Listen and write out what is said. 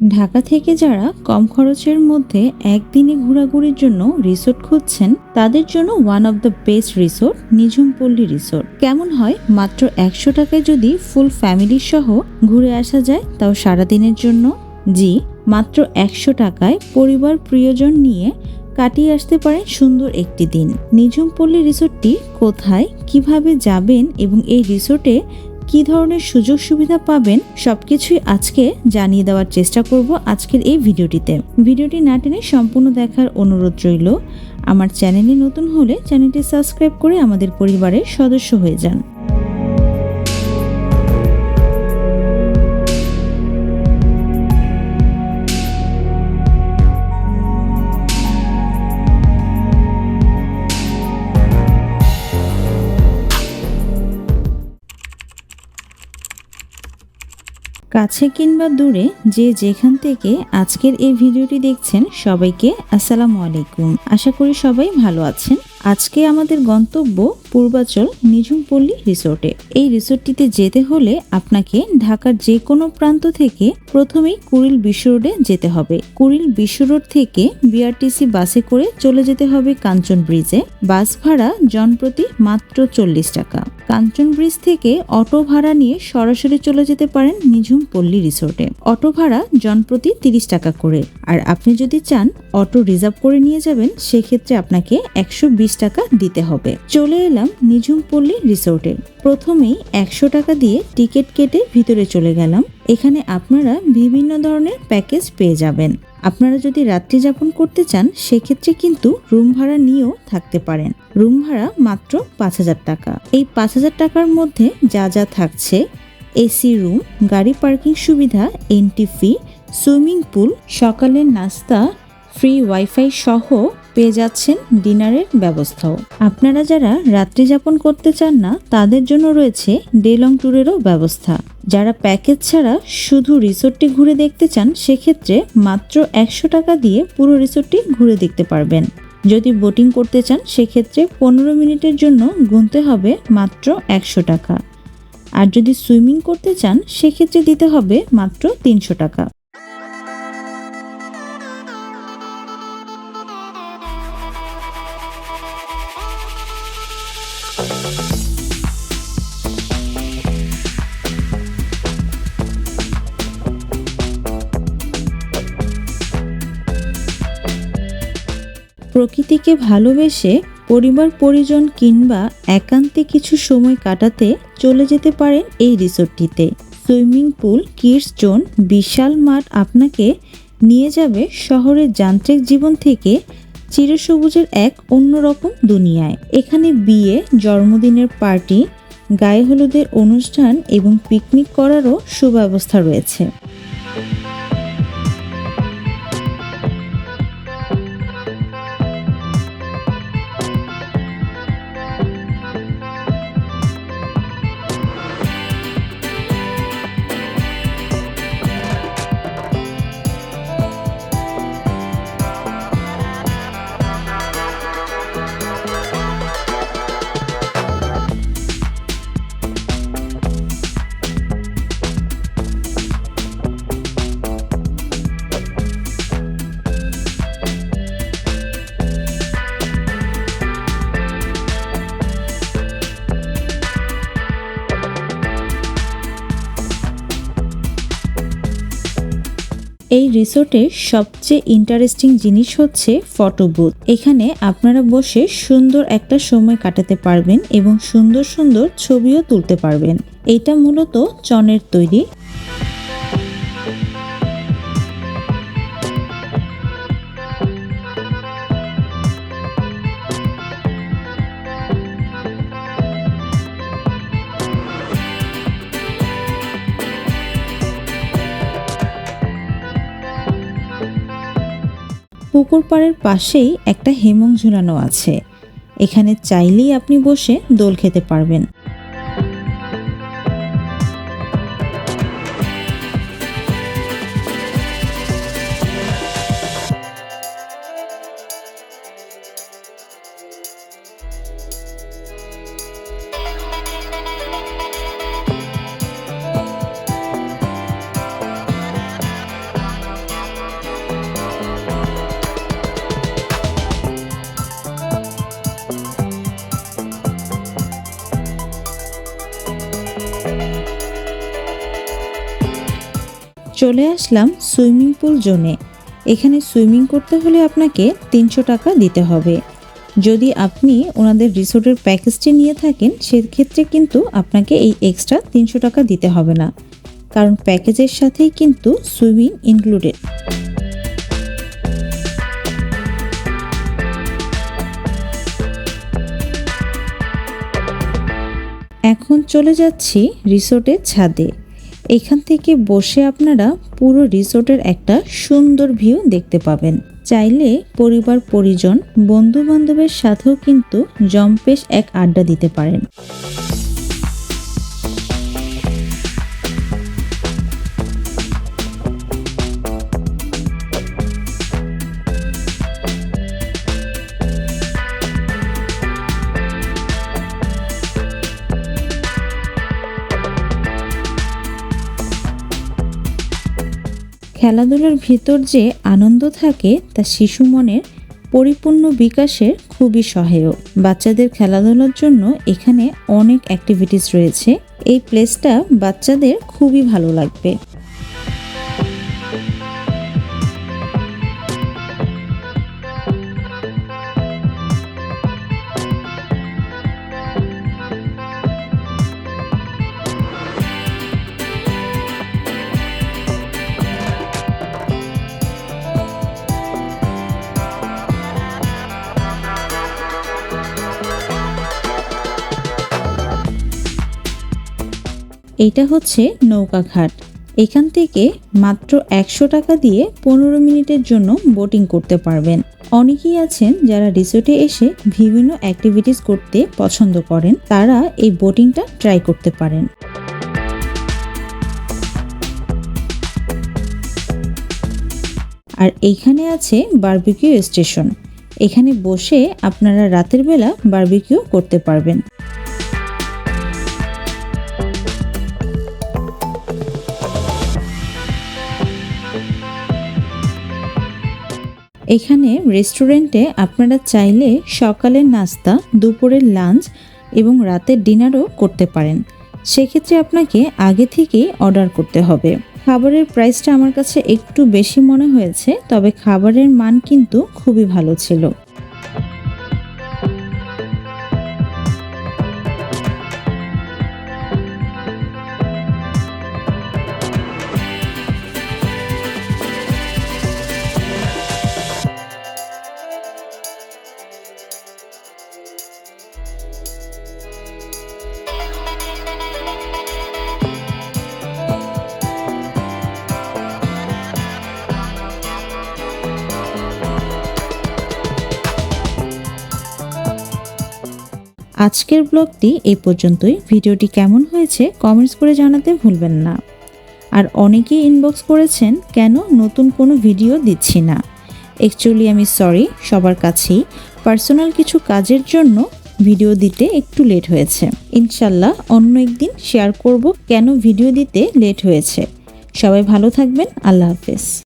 ঢাকা থেকে যারা কম খরচের মধ্যে একদিনে ঘোরাঘুরির জন্য রিসোর্ট খুঁজছেন, তাদের জন্য one of the best resort Nijhumpalli resort কেমন হয়? মাত্র একশো টাকায় যদি ফুল ফ্যামিলি সহ ঘুরে আসা যায়, তাও সারাদিনের জন্য? জি, মাত্র একশো টাকায় পরিবার প্রিয়জন নিয়ে কাটিয়ে আসতে পারেন সুন্দর একটি দিন। নিঝুমপল্লী রিসোর্টটি কোথায়, কীভাবে যাবেন এবং এই রিসোর্টে কি ধরনের সুযোগ সুবিধা পাবেন সবকিছুই আজকে জানিয়ে দেওয়ার চেষ্টা করব আজকের এই ভিডিওটিতে। ভিডিওটি না টেনে সম্পূর্ণ দেখার অনুরোধ রইল। আমার চ্যানেলে নতুন হলে চ্যানেলটি সাবস্ক্রাইব করে আমাদের পরিবারের সদস্য হয়ে যান। কাছে কিংবা দূরে যে যেখান থেকে আজকের এই ভিডিওটি দেখছেন সবাইকে আসসালামু আলাইকুম। আশা করি সবাই ভালো আছেন। আজকে আমাদের গন্তব্য পূর্বাচল নিঝুমপল্লী রিসোর্টে। এই রিসোর্টটিতে যেতে হলে আপনাকে ঢাকার যে কোনো প্রান্ত থেকে প্রথমেই কুড়িল বিশ্ব রোডে যেতে হবে। কুড়িল বিশ্ব রোড থেকে বিআরটিসি বাসে করে চলে যেতে হবে কাঞ্চন ব্রিজে। বাস ভাড়া জনপ্রতি মাত্র চল্লিশ টাকা। কাঞ্চন ব্রিজ থেকে অটো ভাড়া নিয়ে সরাসরি চলে যেতে পারেন নিঝুম পল্লী রিসোর্টে। অটো ভাড়া জনপ্রতি তিরিশ টাকা করে। আর আপনি যদি চান অটো রিজার্ভ করে নিয়ে যাবেন, সেক্ষেত্রে আপনাকে একশো বিশ টাকা দিতে হবে। চলে এলাম নিঝুম পল্লী রিসোর্টে। প্রথমেই একশো টাকা দিয়ে টিকিট কেটে ভিতরে চলে গেলাম। এখানে আপনারা বিভিন্ন ধরনের প্যাকেজ পেয়ে যাবেন। আপনারা যদি রাত্রি যাপন করতে চান, সেক্ষেত্রে কিন্তু রুম ভাড়া নিয়েও থাকতে পারেন। রুম ভাড়া মাত্র পাঁচ হাজার টাকা। এই পাঁচ হাজার টাকার মধ্যে যা যা থাকছে, এসি রুম, গাড়ি পার্কিং সুবিধা, এন্ট্রি ফি, সুইমিং পুল, সকালের নাস্তা, ফ্রি ওয়াইফাই সহ পেয়ে যাচ্ছেন ডিনারের ব্যবস্থাও। আপনারা যারা রাত্রি যাপন করতে চান না, তাদের জন্য রয়েছে ডে লং ট্যুরেরও ব্যবস্থা। যারা প্যাকেজ ছাড়া শুধু রিসোর্টটি ঘুরে দেখতে চান, সেক্ষেত্রে মাত্র একশো টাকা দিয়ে পুরো রিসোর্টটি ঘুরে দেখতে পারবেন। যদি বোটিং করতে চান, সেক্ষেত্রে পনেরো মিনিটের জন্য গুনতে হবে মাত্র একশো টাকা। আর যদি সুইমিং করতে চান, সেক্ষেত্রে দিতে হবে মাত্র তিনশো টাকা। প্রকৃতিকে ভালোবেসে পরিবার, পরিজন কিংবা একান্তে কিছু সময় কাটাতে চলে যেতে পারেন এই রিসোর্টটিতে। সুইমিং পুল, কিডস জোন, বিশাল মাঠ আপনাকে নিয়ে যাবে শহরের যান্ত্রিক জীবন থেকে চিরসবুজের এক অন্যরকম দুনিয়ায়। এখানে বিয়ে, জন্মদিনের পার্টি, গায়ে হলুদের অনুষ্ঠান এবং পিকনিক করারও সুব্যবস্থা রয়েছে। এই রিসোর্টের সবচেয়ে ইন্টারেস্টিং জিনিস হচ্ছে ফটো বুথ। এখানে আপনারা বসে সুন্দর একটা সময় কাটাতে পারবেন এবং সুন্দর সুন্দর ছবিও তুলতে পারবেন। এটা মূলত চনের তৈরি পুকুর পাড়ের পাশেই একটা হেমং ঝুলানো আছে। এখানে চাইলেই আপনি বসে দোল খেতে পারবেন। চলে আসলাম সুইমিং পুল জোনে। এখানে সুইমিং করতে হলে আপনাকে তিনশো টাকা দিতে হবে। যদি আপনি ওনাদের রিসোর্টের প্যাকেজটি নিয়ে থাকেন, সেক্ষেত্রে কিন্তু আপনাকে এই এক্সট্রা তিনশো টাকা দিতে হবে না। কারণ প্যাকেজের সাথেই কিন্তু সুইমিং ইনক্লুডেড। এখন চলে যাচ্ছি রিসোর্টের ছাদে। এখান থেকে বসে আপনারা পুরো রিসোর্টের একটা সুন্দর ভিউ দেখতে পাবেন। চাইলে পরিবার, পরিজন বন্ধু বান্ধবের সাথেও কিন্তু জম্পেশ এক আড্ডা দিতে পারেন। খেলাধুলার ভিতর যে আনন্দ থাকে, তা শিশু মনের পরিপূর্ণ বিকাশের খুবই সহায়ক। বাচ্চাদের খেলাধুলার জন্য এখানে অনেক অ্যাক্টিভিটিস রয়েছে। এই প্লেসটা বাচ্চাদের খুবই ভালো লাগবে। এইটা হচ্ছে নৌকা ঘাট। এখান থেকে মাত্র একশো টাকা দিয়ে পনেরো মিনিটের জন্য বোটিং করতে পারবেন। অনেকেই আছেন যারা রিসোর্টে এসে বিভিন্ন অ্যাক্টিভিটিস করতে পছন্দ করেন। তারা এই বোটিংটা ট্রাই করতে পারেন। আর এইখানে আছে বারবিকিউ স্টেশন এখানে বসে আপনারা রাতের বেলা বারবিকিউ করতে পারবেন। এখানে রেস্টুরেন্টে আপনারা চাইলে সকালের নাস্তা, দুপুরের লাঞ্চ এবং রাতের ডিনারও করতে পারেন। সেক্ষেত্রে আপনাকে আগে থেকেই অর্ডার করতে হবে। খাবারের প্রাইসটা আমার কাছে একটু বেশি মনে হয়েছে, তবে খাবারের মান কিন্তু খুবই ভালো ছিল। আজকের ব্লগটি এই পর্যন্তই। ভিডিওটি কেমন হয়েছে কমেন্টস করে জানাতে ভুলবেন না। আর অনেকেই ইনবক্স করেছেন, কেন নতুন কোনো ভিডিও দিচ্ছি না? অ্যাকচুয়ালি আমি সরি সবার কাছেই। পার্সোনাল কিছু কাজের জন্য ভিডিও দিতে একটু লেট হয়েছে। ইনশাল্লাহ অন্য একদিন শেয়ার করব কেন ভিডিও দিতে লেট হয়েছে। সবাই ভালো থাকবেন, আল্লাহ হাফেজ।